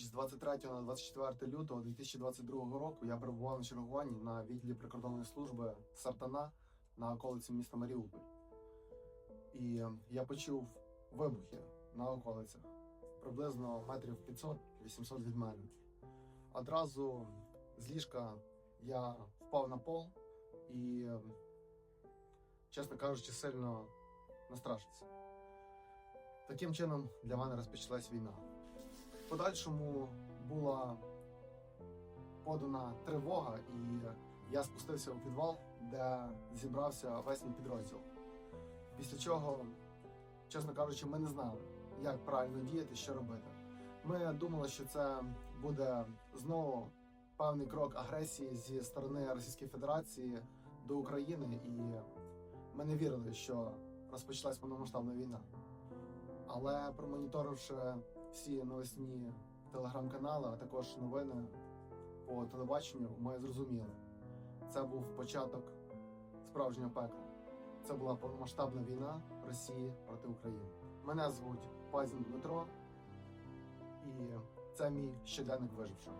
ніч з 23 на 24 лютого 2022 року я перебував на чергуванні на відділі прикордонної служби Сартана на околиці міста Маріуполь. І е, я почув вибухи на околицях приблизно метрів 500-800 від мене. Одразу з ліжка я впав на пол і, е, чесно кажучи, сильно настрашився. Таким чином для мене розпочалась війна. Подальшому була подана тривога, і я спустився у підвал, де зібрався весь мій підрозділ. Після чого, чесно кажучи, ми не знали, як правильно діяти, що робити. Ми думали, що це буде знову певний крок агресії зі сторони Російської Федерації до України, і ми не вірили, що розпочалась повномасштабна війна. Але промоніторивши всі новосні телеграм-канали, а також новини по телебаченню, ми зрозуміли, це був початок справжнього пекла. Це була повномасштабна війна Росії проти України. Мене звуть Пазін Дмитро, і це мій щоденник вижившого.